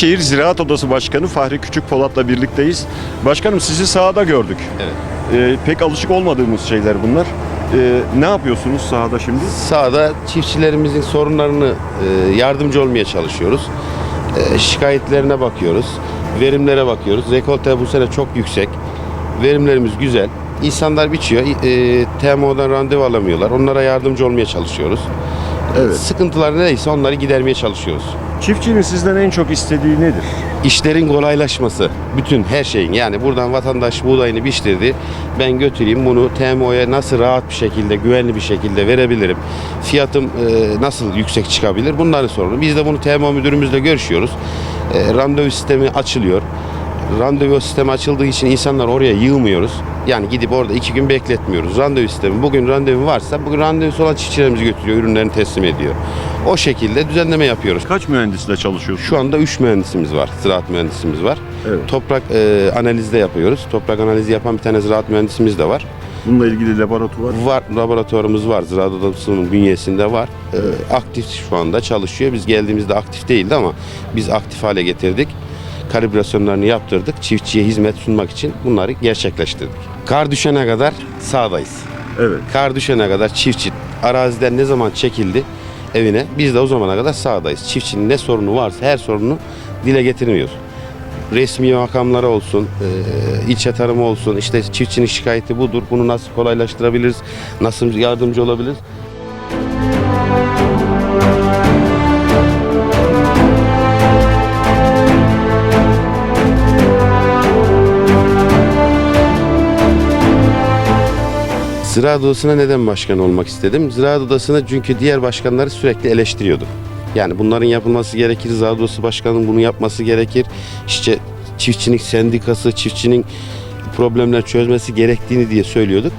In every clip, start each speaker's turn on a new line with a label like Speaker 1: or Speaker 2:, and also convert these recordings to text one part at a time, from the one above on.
Speaker 1: Eskişehir Ziraat Odası Başkanı Fahri Küçük Polat'la birlikteyiz. Başkanım sizi sahada gördük.
Speaker 2: Evet.
Speaker 1: Ee, pek alışık olmadığımız şeyler bunlar. Ee, ne yapıyorsunuz sahada şimdi?
Speaker 2: Sahada çiftçilerimizin sorunlarını e, yardımcı olmaya çalışıyoruz. E, şikayetlerine bakıyoruz. Verimlere bakıyoruz. Rekolte bu sene çok yüksek. Verimlerimiz güzel. İnsanlar biçiyor. E, TMO'dan randevu alamıyorlar. Onlara yardımcı olmaya çalışıyoruz.
Speaker 1: Evet.
Speaker 2: Sıkıntılar neyse onları gidermeye çalışıyoruz.
Speaker 1: Çiftçinin sizden en çok istediği nedir?
Speaker 2: İşlerin kolaylaşması. Bütün her şeyin. Yani buradan vatandaş buğdayını biçtirdi. Ben götüreyim bunu TMO'ya nasıl rahat bir şekilde, güvenli bir şekilde verebilirim? Fiyatım e, nasıl yüksek çıkabilir? Bunların sorunu. Biz de bunu TMO müdürümüzle görüşüyoruz. E, randevu sistemi açılıyor. Randevu sistemi açıldığı için insanlar oraya yığmıyoruz. Yani gidip orada iki gün bekletmiyoruz. Randevu sistemi. Bugün randevu varsa bugün randevusu olan çiftçilerimizi götürüyor, ürünlerini teslim ediyor. O şekilde düzenleme yapıyoruz.
Speaker 1: Kaç mühendisle çalışıyorsunuz?
Speaker 2: Şu anda 3 mühendisimiz var, ziraat mühendisimiz var.
Speaker 1: Evet.
Speaker 2: Toprak e, analizde yapıyoruz. Toprak analizi yapan bir tane ziraat mühendisimiz de var.
Speaker 1: Bununla ilgili laboratuvar.
Speaker 2: Var, laboratuvarımız var, ziraat odasının bünyesinde var. E, aktif şu anda çalışıyor. Biz geldiğimizde aktif değildi ama biz aktif hale getirdik. Kalibrasyonlarını yaptırdık. Çiftçiye hizmet sunmak için bunları gerçekleştirdik. Kar düşene kadar sahadayız.
Speaker 1: Evet.
Speaker 2: Kar düşene kadar çiftçi araziden ne zaman çekildi evine biz de o zamana kadar sahadayız. Çiftçinin ne sorunu varsa her sorununu dile getirmiyoruz. Resmi makamlara olsun, e, ilçe tarımı olsun, işte çiftçinin şikayeti budur, bunu nasıl kolaylaştırabiliriz, nasıl yardımcı olabiliriz? Ziraat Odası'na neden başkan olmak istedim? Ziraat Odası'na çünkü diğer başkanları sürekli eleştiriyordum. Yani bunların yapılması gerekir, Ziraat Odası Başkanı'nın bunu yapması gerekir. İşte çiftçinin sendikası, çiftçinin problemler çözmesi gerektiğini diye söylüyorduk.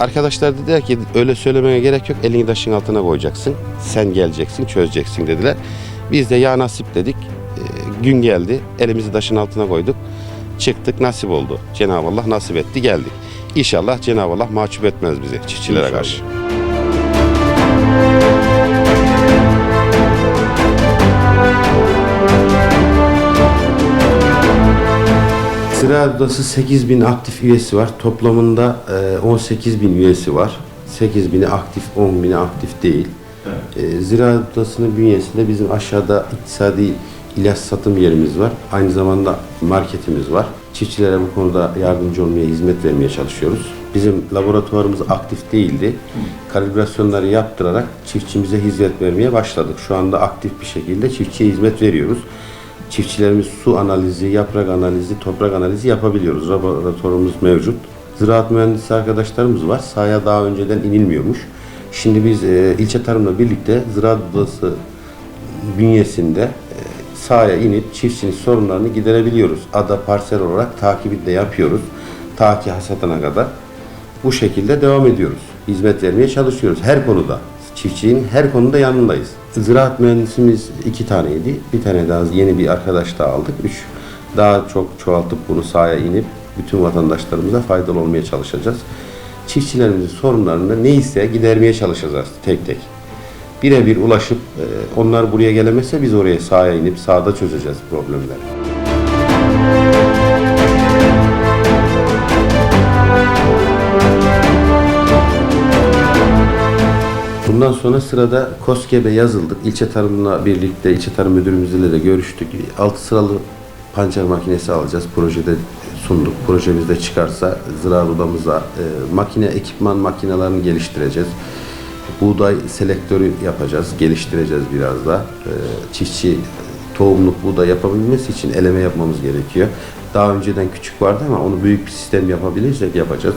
Speaker 2: Arkadaşlar dediler ki öyle söylemeye gerek yok, elini taşın altına koyacaksın. Sen geleceksin, çözeceksin dediler. Biz de ya nasip dedik. Ee, gün geldi, elimizi taşın altına koyduk. Çıktık, nasip oldu. Cenab-ı Allah nasip etti, geldik. İnşallah Cenab-ı Allah mahcup etmez bizi çiftçilere
Speaker 1: İnşallah.
Speaker 2: karşı. Ziraat Odası 8 bin aktif üyesi var. Toplamında e, 18 bin üyesi var. 8 bini aktif, 10 bini aktif değil. E, Ziraat Odası'nın bünyesinde bizim aşağıda iktisadi ilaç satım yerimiz var. Aynı zamanda marketimiz var. Çiftçilere bu konuda yardımcı olmaya, hizmet vermeye çalışıyoruz. Bizim laboratuvarımız aktif değildi. Kalibrasyonları yaptırarak çiftçimize hizmet vermeye başladık. Şu anda aktif bir şekilde çiftçiye hizmet veriyoruz. Çiftçilerimiz su analizi, yaprak analizi, toprak analizi yapabiliyoruz. Laboratuvarımız mevcut. Ziraat mühendisi arkadaşlarımız var. Sahaya daha önceden inilmiyormuş. Şimdi biz e, ilçe tarımla birlikte Ziraat Odası bünyesinde sahaya inip çiftçinin sorunlarını giderebiliyoruz. Ada parsel olarak takibini de yapıyoruz. Ta ki hasadına kadar. Bu şekilde devam ediyoruz. Hizmet vermeye çalışıyoruz her konuda. Çiftçinin her konuda yanındayız. Ziraat mühendisimiz iki taneydi. Bir tane daha yeni bir arkadaş daha aldık. Üç. Daha çok çoğaltıp bunu sahaya inip bütün vatandaşlarımıza faydalı olmaya çalışacağız. Çiftçilerimizin sorunlarını neyse gidermeye çalışacağız tek tek birebir ulaşıp e, onlar buraya gelemezse biz oraya sahaya inip sahada çözeceğiz problemleri. Bundan sonra sırada KOSGEB'e yazıldık. İlçe Tarım'la birlikte, İlçe Tarım Müdürümüzle de görüştük. 6 sıralı pancar makinesi alacağız. Projede sunduk. Projemizde çıkarsa ziraat odamıza e, makine, ekipman makinelerini geliştireceğiz. Buğday selektörü yapacağız, geliştireceğiz biraz da. E, çiftçi tohumluk buğday yapabilmesi için eleme yapmamız gerekiyor. Daha önceden küçük vardı ama onu büyük bir sistem yapabilirsek yapacağız.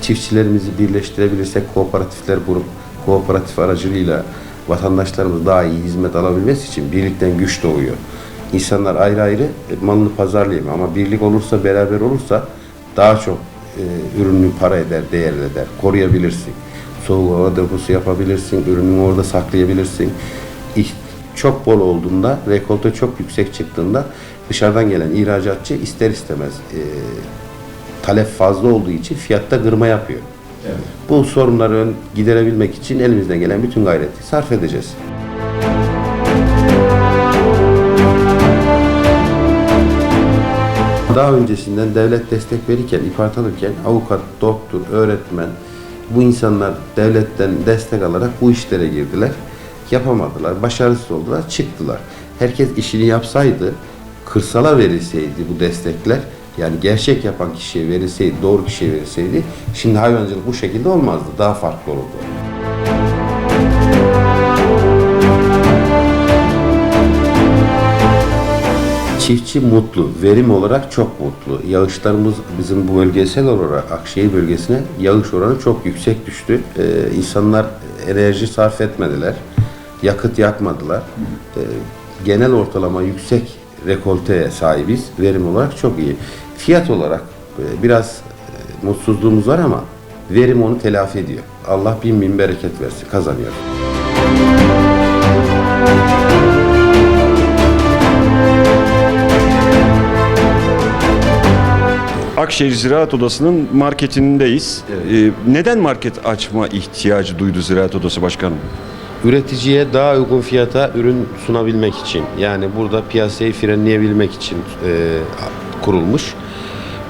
Speaker 2: Çiftçilerimizi birleştirebilirsek kooperatifler kurup kooperatif aracılığıyla vatandaşlarımız daha iyi hizmet alabilmesi için birlikten güç doğuyor. İnsanlar ayrı ayrı malını pazarlayamıyor ama birlik olursa, beraber olursa daha çok e, ürünü para eder, değer eder, koruyabilirsin. Soğuk hava deposu yapabilirsin, ürününü orada saklayabilirsin. Çok bol olduğunda, rekolte çok yüksek çıktığında dışarıdan gelen ihracatçı ister istemez e, talep fazla olduğu için fiyatta kırma yapıyor. Bu sorunları giderebilmek için elimizden gelen bütün gayreti sarf edeceğiz. Daha öncesinden devlet destek verirken, ihbar tanırken avukat, doktor, öğretmen bu insanlar devletten destek alarak bu işlere girdiler. Yapamadılar, başarısız oldular, çıktılar. Herkes işini yapsaydı, kırsala verilseydi bu destekler, yani gerçek yapan kişiye verilseydi, doğru kişiye verilseydi, şimdi hayvancılık bu şekilde olmazdı, daha farklı olurdu. Çiftçi mutlu, verim olarak çok mutlu. Yağışlarımız bizim bu bölgesel olarak Akşehir bölgesine yağış oranı çok yüksek düştü. Ee, insanlar enerji sarf etmediler, yakıt yakmadılar. Ee, genel ortalama yüksek rekolteye sahibiz. Verim olarak çok iyi. Fiyat olarak e, biraz e, mutsuzluğumuz var ama verim onu telafi ediyor. Allah bin bin bereket versin, kazanıyor.
Speaker 1: Akşehir Ziraat Odası'nın marketindeyiz. Ee, neden market açma ihtiyacı duydu Ziraat Odası Başkanım?
Speaker 2: üreticiye daha uygun fiyata ürün sunabilmek için yani burada piyasayı frenleyebilmek için e, kurulmuş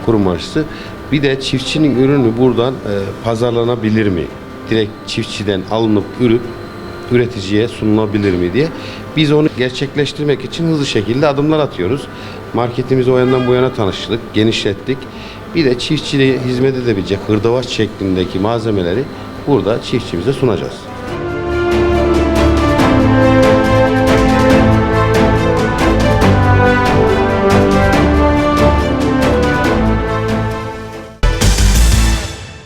Speaker 2: kurum amaçlı. Bir de çiftçinin ürünü buradan e, pazarlanabilir mi? Direkt çiftçiden alınıp ürüp üreticiye sunulabilir mi diye. Biz onu gerçekleştirmek için hızlı şekilde adımlar atıyoruz. Marketimizi o yandan bu yana tanıştık, genişlettik. Bir de çiftçiliğe hizmet edebilecek hırdavat şeklindeki malzemeleri burada çiftçimize sunacağız.